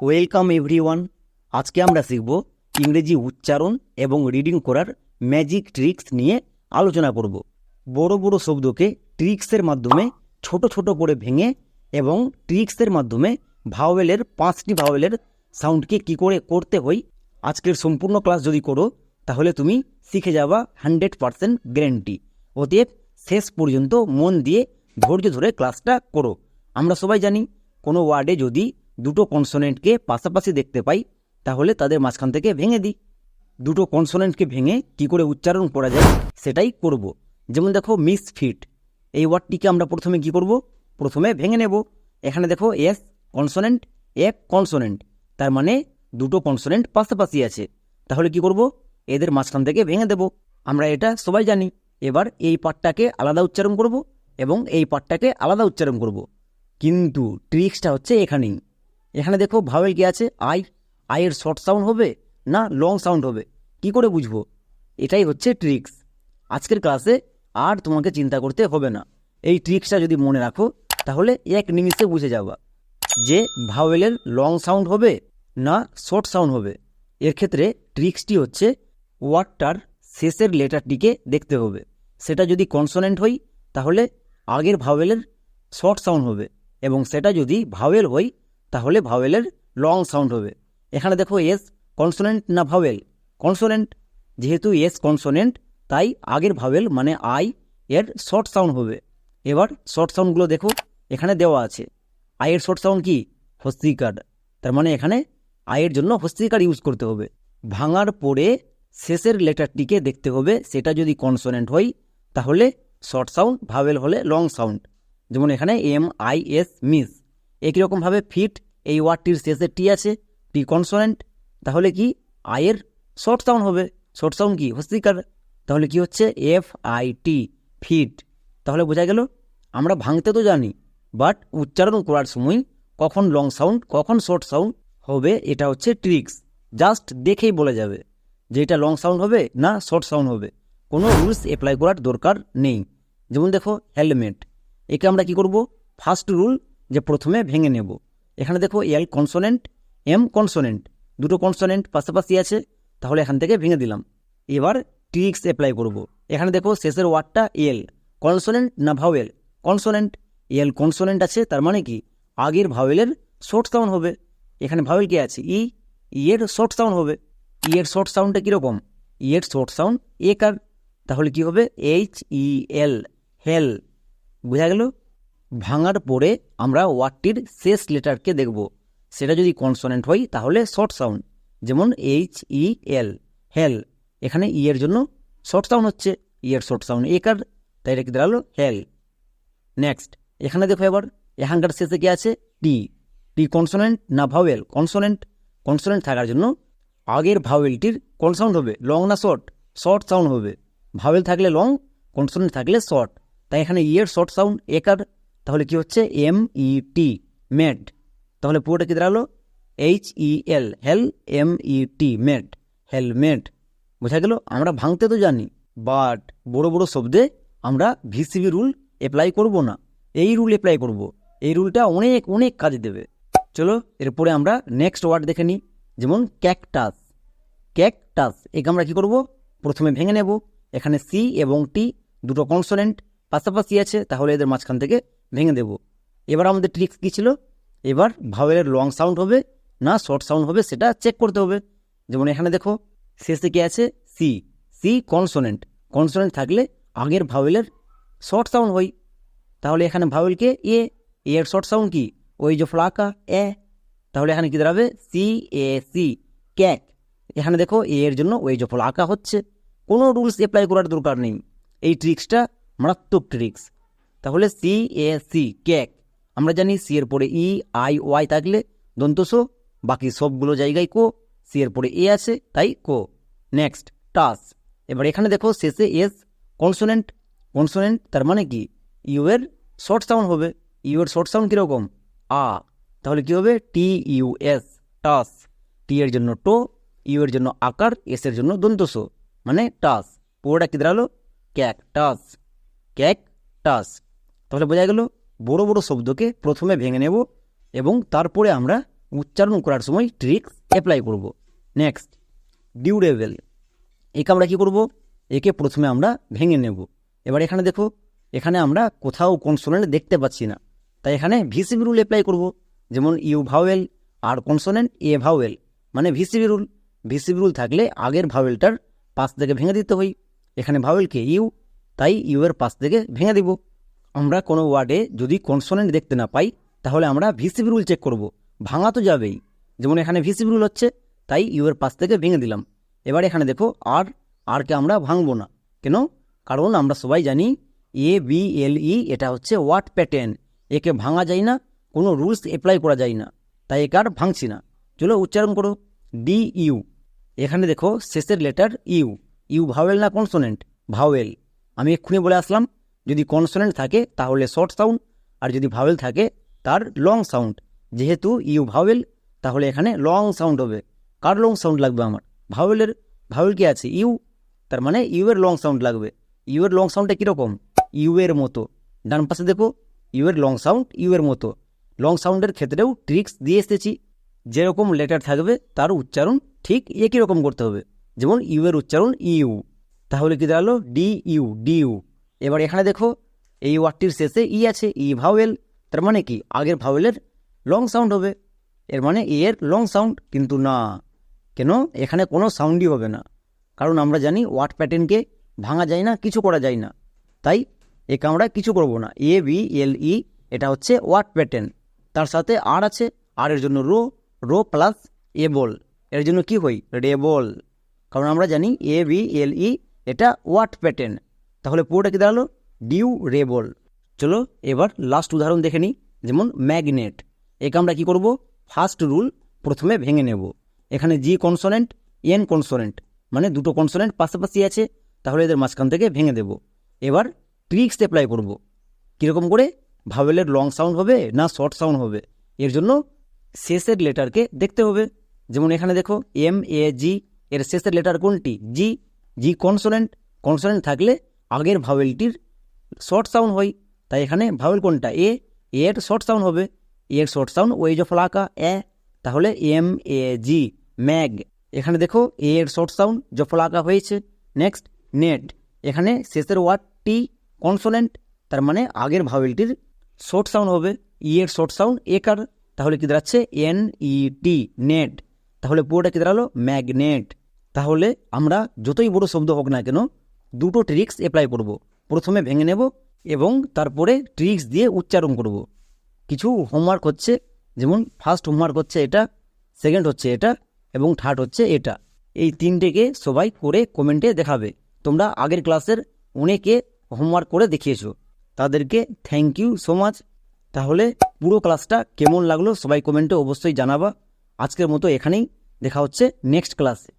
Welcome everyone আজকে আমরা শিখব ইংরেজি উচ্চারণ এবং রিডিং করার ম্যাজিক ট্রিক্স নিয়ে আলোচনা করব। বড় বড় শব্দকে ট্রিক্সের মাধ্যমে ছোট ছোট করে ভেঙে এবং ট্রিক্সের মাধ্যমে ভাওয়েলের পাঁচটি ভাওয়েলের সাউন্ডকে কি করে করতে হয়, আজকের সম্পূর্ণ ক্লাস যদি করো, তাহলে তুমি শিখে যাবা হান্ড্রেড পারসেন্ট গ্যারেন্টি অতএব শেষ পর্যন্ত মন দিয়ে ধৈর্য ধরে ক্লাসটা করো। আমরা সবাই জানি, কোনো ওয়ার্ডে যদি দুটো কনসোনেন্টকে পাশাপাশি দেখতে পাই, তাহলে তাদের মাঝখান থেকে ভেঙে দিই। দুটো কনসোনেন্টকে ভেঙে কি করে উচ্চারণ করা যায়, সেটাই করব। যেমন দেখো, মিস ফিট। এই ওয়ার্ডটিকে আমরা প্রথমে কি করব? প্রথমে ভেঙে নেব। এখানে দেখো, এস কনসোনেন্ট এফ কনসোনেন্ট। তার মানে দুটো কনসোনেন্ট পাশাপাশি আছে। তাহলে কি করব? এদের মাঝখান থেকে ভেঙে দেব। আমরা এটা সবাই জানি। এবার এই পার্টটাকে আলাদা উচ্চারণ করব এবং এই পার্টটাকে আলাদা উচ্চারণ করব। কিন্তু ট্রিক্সটা হচ্ছে এখানেই। এখানে দেখো ভাওয়েল কি আছে? আই আয়ের শর্ট সাউন্ড হবে না লং সাউন্ড হবে? কি করে বুঝব? এটাই হচ্ছে ট্রিক্স আজকের ক্লাসে আর তোমাকে চিন্তা করতে হবে না। এই ট্রিক্সটা যদি মনে রাখো, তাহলে এক নিমিষে বুঝে যাবা যে ভাওয়েলের লং সাউন্ড হবে না শর্ট সাউন্ড হবে। এর ক্ষেত্রে ট্রিক্সটি হচ্ছে ওয়ার্ডটার শেষের লেটারটিকে দেখতে হবে। সেটা যদি কনসোনেন্ট হয়, তাহলে আগের ভাওয়েলের শর্ট সাউন্ড হবে এবং সেটা যদি ভাওয়েল হয় তাহলে ভাওয়েলের লং সাউন্ড হবে। এখানে দেখো এস কনসোনেন্ট না ভাওয়েল কনসোনেন্ট যেহেতু এস কনসোনেন্ট তাই আগের ভাওয়েল মানে আই এর শর্ট সাউন্ড হবে। এবার শর্ট সাউন্ডগুলো দেখো, এখানে দেওয়া আছে। আয়ের শর্ট সাউন্ড কি? হস্তিকার তার মানে এখানে আয়ের জন্য হস্তিকার ইউজ করতে হবে। ভাঙার পরে শেষের লেটারটিকে দেখতে হবে, সেটা যদি কনসোনেন্ট হয়, তাহলে শর্ট সাউন্ড ভাওয়েল হলে লং সাউন্ড যেমন এখানে এম আই এস মিস একই রকমভাবে ফিট এই ওয়ার্ডটির শেষে টি আছে টি কনসোনেন্ট তাহলে কি? আয়ের শর্ট সাউন্ড হবে। শর্ট সাউন্ড কি? হস্তিকার তাহলে কি হচ্ছে? এফ আই টি ফিট তাহলে বোঝা গেল, আমরা ভাঙতে তো জানি বাট উচ্চারণ করার সময় কখন লং সাউন্ড কখন শর্ট সাউন্ড হবে, এটা হচ্ছে ট্রিক্স জাস্ট দেখেই বলে যাবে যে এটা লং সাউন্ড হবে না শর্ট সাউন্ড হবে। কোনো রুলস অ্যাপ্লাই করার দরকার নেই। যেমন দেখো হেলমেট একে আমরা কি করব? ফার্স্ট রুল যে প্রথমে ভেঙে নেব। এখানে দেখো এল কনসোনেন্ট এম কনসোনেন্ট দুটো কনসোনেন্ট পাশাপাশি আছে, তাহলে এখান থেকে ভেঙে দিলাম। এবার ট্রিক্স অ্যাপ্লাই করব। এখানে দেখো শেষের ওয়ার্ডটা এল কনসোনেন্ট না ভাওয়েল কনসোনেন্ট এল কনসোনেন্ট আছে, তার মানে কি? আগের ভাওয়েলের শর্ট সাউন্ড হবে। এখানে ভাওয়েল কি আছে? ই ইয়ের শর্ট সাউন্ড হবে। ইয়ের শর্ট সাউন্ডটা কীরকম? ইয়ের শর্ট সাউন্ড একার তাহলে কি হবে? এইচ ই এল হেল বোঝা গেল? ভাঙার পরে আমরা ওয়ার্ডটির শেষ লেটারকে দেখব। সেটা যদি কনসোনেন্ট হয়, তাহলে শর্ট সাউন্ড, যেমন এইচ ই এল হেল এখানে ই এর জন্য শর্ট সাউন্ড হচ্ছে ই এর শর্ট সাউন্ড। একার তাই রেখে দাঁড়াল হেল নেক্সট এখানে দেখো এবার এখানকার শেষে কি আছে? টি টি কনসোনেন্ট না ভাওয়েল? কনসোনেন্ট কনসোনেন্ট থাকার জন্য আগের ভাওয়েলটির কনসাউন্ড হবে? লং না শর্ট? শর্ট সাউন্ড হবে। ভাওয়েল থাকলে লং, কনসোনেন্ট থাকলে শর্ট। তাই এখানে ইয়ের শর্ট সাউন্ড একার তাহলে কি হচ্ছে? এম ই টি মেড তাহলে পুরোটা কি দাঁড়াল? H E L hel M E T met helmet বোঝা গেল? আমরা ভাঙতে তো জানি বাট বড় বড় শব্দে আমরা ভিসিবি রুল অ্যাপ্লাই করব না। এই রুল অ্যাপ্লাই করব। এই রুলটা অনেক অনেক কাজে দেবে। চলো, এরপরে আমরা নেক্সট ওয়ার্ড দেখে নিই। যেমন ক্যাকটাস ক্যাকটাস একে আমরা কী করব? প্রথমে ভেঙে নেব। এখানে সি এবং টি দুটো কনসোনেন্ট পাশাপাশি আছে, তাহলে এদের মাঝখান থেকে ভেঙে দেব। এবার আমাদের ট্রিক্স কী ছিল? এবার ভাওয়েলের লং সাউন্ড হবে না শর্ট সাউন্ড হবে সেটা চেক করতে হবে। যেমন এখানে দেখো, শেষে কি আছে? সি সি কনসোনেন্ট কনসোনেন্ট থাকলে আগের ভাওয়েলের শর্ট সাউন্ড হয়। তাহলে এখানে ভাওয়েলকে এ এর শর্ট সাউন্ড কি? ওই যে ফ্লাকা এ। তাহলে এখানে কি দাঁড়াবে? C A C cac. এখানে দেখো এ এর জন্য ওই যে ফ্লাকা হচ্ছে। কোনো রুলস অ্যাপ্লাই করার দরকার নেই। এই ট্রিক্সটা মারাত্মক ট্রিক্স তাহলে সি, এ, সি কেক আমরা জানি সি এর পরে ই, আই, ওয়াই থাকলে দন্তস বাকি সবগুলো জায়গায় কো, সি এর পরে এ আছে, তাই কো। নেক্সট, টাস। এবার এখানে দেখো, শেষে এস, কনসোনেন্ট। কনসোনেন্ট তার মানে কি? ইউ এর শর্ট সাউন্ড হবে। ইউ এর শর্ট সাউন্ড কীরকম? আ। তাহলে কি হবে? টি, ইউ, এস, টাস। টি এর জন্য টো, ইউ এর জন্য আকার, এস এর জন্য দন্তস মানে টাস। পুরোটা কি দাঁড়াল? ক্যাক টাস। ক্যাক টাস। তাহলে বোঝা গেল বড় বড় শব্দকে প্রথমে ভেঙে নেব এবং তারপরে আমরা উচ্চারণ করার সময় ট্রিক্স অ্যাপ্লাই করব। নেক্সট ডিউরেবেল একে আমরা কী করব? একে প্রথমে আমরা ভেঙে নেব। এবার এখানে দেখো, এখানে আমরা কোথাও কনসোনেন্ট দেখতে পাচ্ছি না। তাই এখানে ভিসিবি রুল অ্যাপ্লাই করব। যেমন ইউ ভাওয়েল আর কনসোনেন্ট এ ভাওয়েল মানে ভিসিবি রুল ভিসিবি রুল থাকলে আগের ভাওয়েলটার পাশ থেকে ভেঙে দিতে হয়। এখানে ভাওয়েলকে ইউ তাই ইউ এর পাশ থেকে ভেঙে দিব। আমরা কোনো ওয়ার্ডে যদি কনসোনেন্ট দেখতে না পাই, তাহলে আমরা ভিসিবি রুল চেক করব। ভাঙা তো যাবেই। যেমন এখানে ভিসিবি রুল হচ্ছে, তাই ইউ এর পাশ থেকে ভেঙে দিলাম। এবার এখানে দেখো আর আরকে আমরা ভাঙবো না। কেন? কারণ আমরা সবাই জানি এ বি এল ই এটা হচ্ছে ওয়াট প্যাটার্ন একে ভাঙা যায় না, কোনো রুলস অ্যাপ্লাই করা যায় না। তাই একে আর ভাঙছি না। চলো উচ্চারণ করো। ডি ইউ এখানে দেখো, শেষের লেটার ইউ ইউ ভাওয়েল না কনসোনেন্ট ভাওয়েল আমি এক্ষুনি বলে আসলাম। যদি কনসোনেন্ট থাকে, তাহলে শর্ট সাউন্ড আর যদি ভাওয়েল থাকে, তার লং সাউন্ড যেহেতু ইউ ভাওয়েল তাহলে এখানে লং সাউন্ড হবে। কার লং সাউন্ড লাগবে আমার? ভাওয়েলের ভাওয়েল কি আছে? ইউ, তার মানে ইউ এর লং সাউন্ড লাগবে। ইউ এর লং সাউন্ডটা কীরকম? ইউ এর মতো। ডান পাশে দেখো ইউ এর লং সাউন্ড ইউ এর মতো। লং সাউন্ডের ক্ষেত্রেও ট্রিক্স দিয়ে এসেছি। যেরকম লেটার থাকবে, তার উচ্চারণ ঠিক একই রকম করতে হবে। যেমন ইউ এর উচ্চারণ ইউ। তাহলে কি দাঁড়াল? D U D U. এবার এখানে দেখো, এই ওয়ার্ডটির শেষে ই আছে, ই ভাওয়েল তার মানে কি? আগের ভাওয়েলের লং সাউন্ড হবে। এর মানে ই এর লং সাউন্ড কিন্তু না। কেন? এখানে কোনো সাউন্ডই হবে না। কারণ আমরা জানি ওয়ার্ড প্যাটার্নকে ভাঙা যায় না, কিছু করা যায় না। তাই একে আমরা কিছু করব না। এ, বি, এল, ই, এটা হচ্ছে ওয়ার্ড প্যাটার্ন তার সাথে আর আছে, আর এর জন্য রো রো প্লাস এ বল। এর জন্য কি হই রেবল কারণ আমরা জানি এ, বি, এল, ই, এটা ওয়ার্ড প্যাটার্ন তাহলে পুরোটা কি দাঁড়াল? ডিউ রেবল চলো, এবার লাস্ট উদাহরণ দেখে নিই। যেমন ম্যাগনেট একে আমরা কি করব? ফার্স্ট রুল প্রথমে ভেঙে নেব। এখানে জি কনসোনেন্ট এন কনসোনেন্ট মানে দুটো কনসোনেন্ট পাশাপাশি আছে। তাহলে এদের মাঝখান থেকে ভেঙে দেব। এবার ট্রিক্স অ্যাপ্লাই করব। কীরকম করে? ভাওয়েলের লং সাউন্ড হবে না শর্ট সাউন্ড হবে? এর জন্য শেষের লেটারকে দেখতে হবে। যেমন এখানে দেখো এম এ জি এর শেষের লেটার কোনটি? জি জি কনসোনেন্ট কনসোনেন্ট থাকলে আগের ভাওয়েলটির শর্ট সাউন্ড হয়। তাই এখানে ভাওয়েল কোনটা? এ এর শর্ট সাউন্ড হবে। এর শর্ট সাউন্ড ওই যে ফলাকা এ তাহলে এম এ জি ম্যাগ এখানে দেখো এ এর শর্ট সাউন্ড জফলাকা হয়েছে। নেক্সট নেট এখানে শেষের ওয়ার্ডটি কনসোনেন্ট তার মানে আগের ভাওয়েলটির শর্ট সাউন্ড হবে। ই এর শর্ট সাউন্ড একার তাহলে কি দাঁড়াচ্ছে? এন ই টি নেট তাহলে পুরোটা কি দাঁড়াল? ম্যাগনেট তাহলে আমরা যতই বড় শব্দ হোক না কেন দুটো ট্রিক্স অ্যাপ্লাই করব। প্রথমে ভেঙে নেব এবং তারপরে ট্রিক্স দিয়ে উচ্চারণ করব। কিছু হোমওয়ার্ক হচ্ছে, যেমন ফার্স্ট হোমওয়ার্ক হচ্ছে এটা সেকেন্ড হচ্ছে এটা এবং থার্ড হচ্ছে এটা। এই তিনটেকে সবাই করে কমেন্টে দেখাবে। তোমরা আগের ক্লাসের অনেকে হোমওয়ার্ক করে দেখিয়েছো। তাদেরকে থ্যাংক ইউ সো মাচ তাহলে পুরো ক্লাসটা কেমন লাগল সবাই কমেন্টে অবশ্যই জানাবা। আজকের মতো এখানেই। দেখা হচ্ছে নেক্সট ক্লাসে